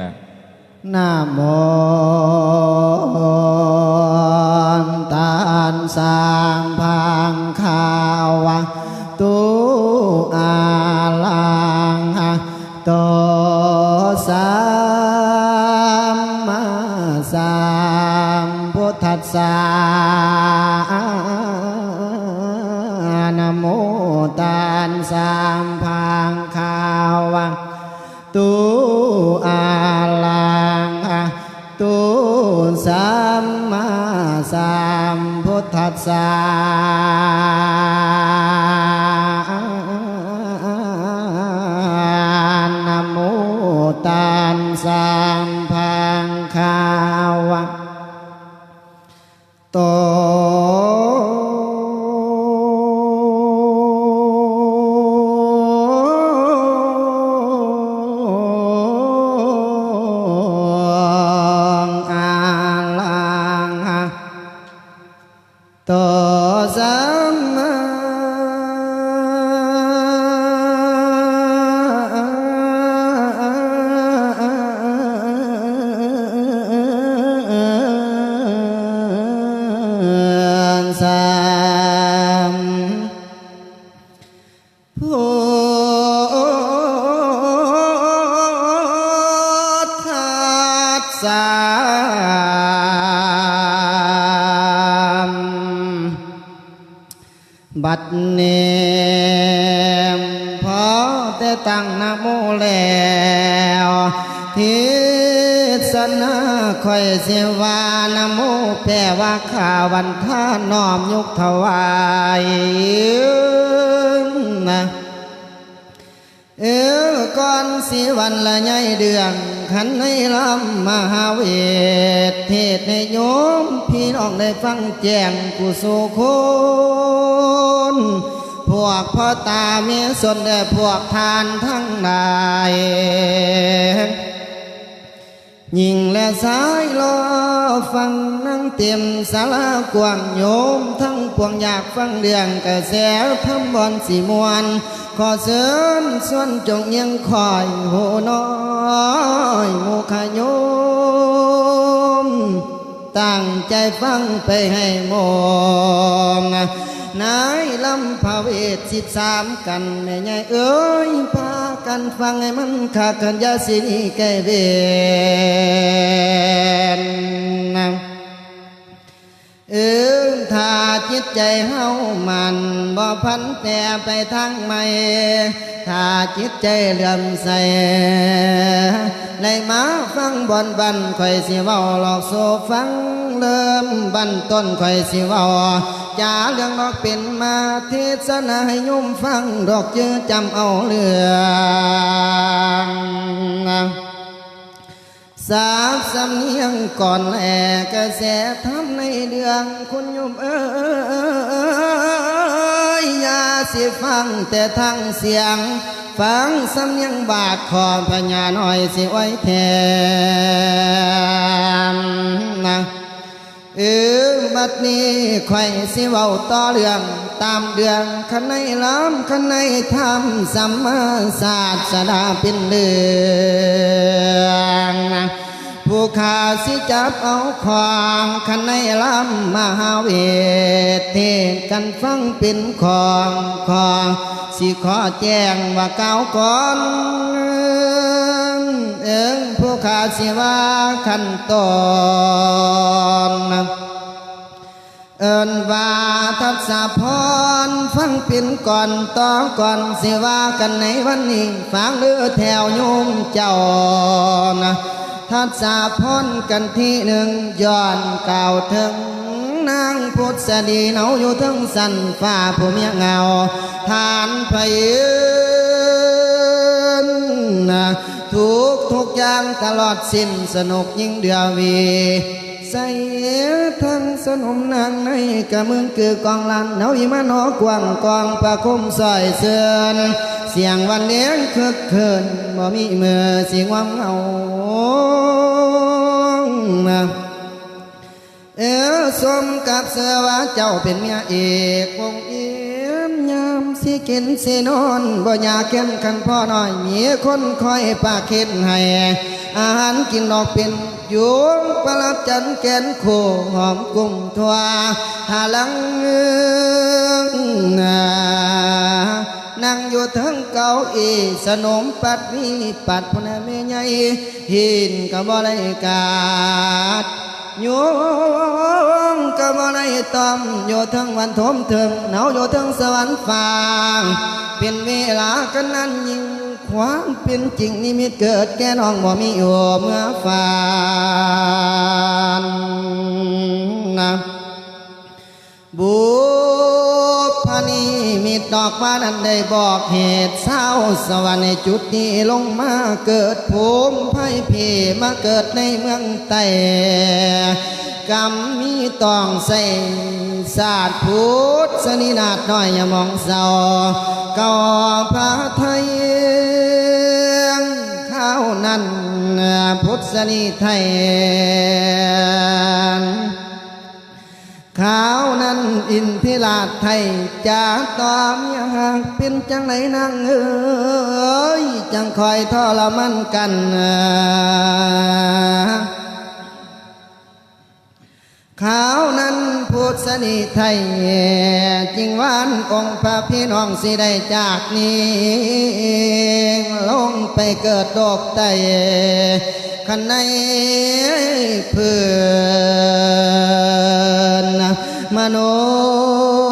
นะนะโมตานสางพังขาวะตุอาลังโตสัมมาสัมพุทธัสสะนะ โต บัดเนมพอแต่ตั้งนะโมแล้วทิศนาคอยเสวานะโมแปลว่าข้าวันท่าน้อมยกถวายนะ เออก่อนสีวันละไงเดือนขันในลำมหาเวทเทศในโยม พี่น้องได้ฟังแจ้งกุสุคนพวกพ่อตาเมียสนได้พวกทานทั้งหลายยิงและสายรอฟังนั่งเต็มสารากวางโยม ทั้งปวงอยากฟังเรื่องกระแสทำบอนสีมวน ขอเชิญส่วนจงยังคอยโหน้อยโมขโยมตั้งใจฟังไปให้หมองนายลำพาเวทสิบสามกันแม่ใหญ่เอ้ยพากันฟังให้มันขาดกันยาสินีแก่เวนน เออถ้าจิตใจเฮามันบ่พันแต่ไปทางใหม่ถ้าจิตใจเลื่อมใสเลยมาฟังบนบันข่อยสิเว้าหลอกโซฟังเริ่มบันต้นข่อยสิเว้าจาเรื่องดอกเป็นมาเทศนาให้โยมฟังดอกเจอจำเอาเรื่อง สาบสำเนียงก่อนแลกระแสทำในเดืองคุณโบัดนี้ข่สิเว้าต่อเรื่องตามเดืองขันในล้ำขันในธรรมสัมมาศาสดาเป็นเรื่องผู้ขาสิจับเอาของขันในล้ำมหาเวทเทกันฟังเป็นของของสิขอแจ้งว่าเก่าก่อนเอิงผู้ขาสิว่าขั้นตอน เอินว่าทัศพรฟังเป็นก่อนต่องก่อนสิว่ากันในวันนี้ฟังเรือแถวโยมเจ้านะทัศพรกันที่หนึ่งย้อนเก่าวถึงนางพุทธดีเนาอยู่ทั้งสันฟ้าผู้เมียเงาทานไพนนะทุกทุกอย่างตลอดสิ้นสนุกยิ่งเดือวี ใส่ทั้งสนมนางในกะเมืองคือกองลันเนาอีมาหนอกวางกองประคุมซอยเสือนเสียงวันเลี้ยงคึกคืนบ่มีเมือเสียงวังเอาเออสมกับเสือว่าเจ้าเป็นเมียเอกวงเอี่ยมยามสิกินสินอนบ่อยากเข้มขันพ่อหน้อยมีคนคอยปากเข็นให้อาหารกินนอกเป็น ยุงประลับจันแกนโคหอมกุ้งทวาหาลังเงืองนานั่งอยู่ทั้งเก้าอีสนมปัดมีปัดพนเมใหญ่หินก็บ่ได้กาดโยงก็บ่ได้ตอมโยทั้งวันทมถึงหนาวโยทั้งสวรรค์ฟาง เป็นเวลากันนั้นยิ่ง ความเป็นจริงนิมิตเกิดแก่น้องบ่มีอยู่เมื่อฟานนะบุพนีมิตดอกว่านั้นได้บอกเหตุเศร้าสวรรค์ในจุดนี้ลงมาเกิดภูมิไพ่เพมาเกิดในเมืองไต่กรรมมีต้องใส่ ศาสตร์พุทธสนินาดน้อยอย่ามองเศร้าก่อพระไทยข้าวนั้นพุทธนิไทยข้าวนั้นอินทิราชไทยจะตอมอยากเป็นจังไหนนางเอ้ยจังคอยทรมันกัน ข้าวนั้นพูดสนิทไทยจริงวานองค์พระพี่น้องสิได้จากนี้ลงไปเกิดโลกไตขันในเพื่อนมนุษ